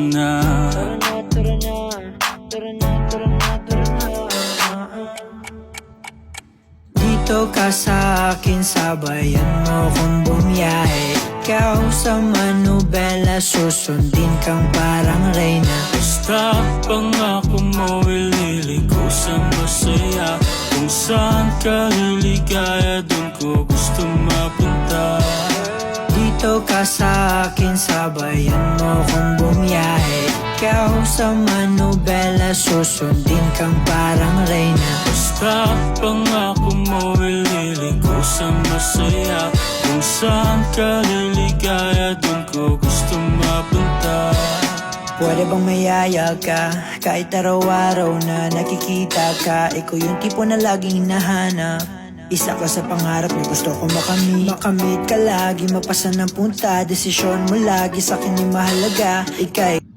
na. Tara na, tara na Tara na, tara na, tara na Dito ka sa akin, sabayan mo kung bumiyahe. Ikaw sa manubela, susundin kang parang reyna. Basta pangako mo ililigo sa masaya. Kung saan ka liligaya, doon ko gusto mapunta Dito ka sa akin, sabayan mo kung bumiyahe. Ikaw sa manubela, susundin kang parang reyna. Basta pangako mo ililigo sa masaya. Kung saan ka liligaya, doon ko gusto mapunta. Pwede bang mayaya ka? Kahit araw-araw na nakikita ka Ikaw yung tipo na laging hinahanap Isa ka sa pangarap na gusto ko makamit. Makamit ka lagi, mapasa ng punta. Desisyon mo lagi sa akin ay mahalaga. Ika'y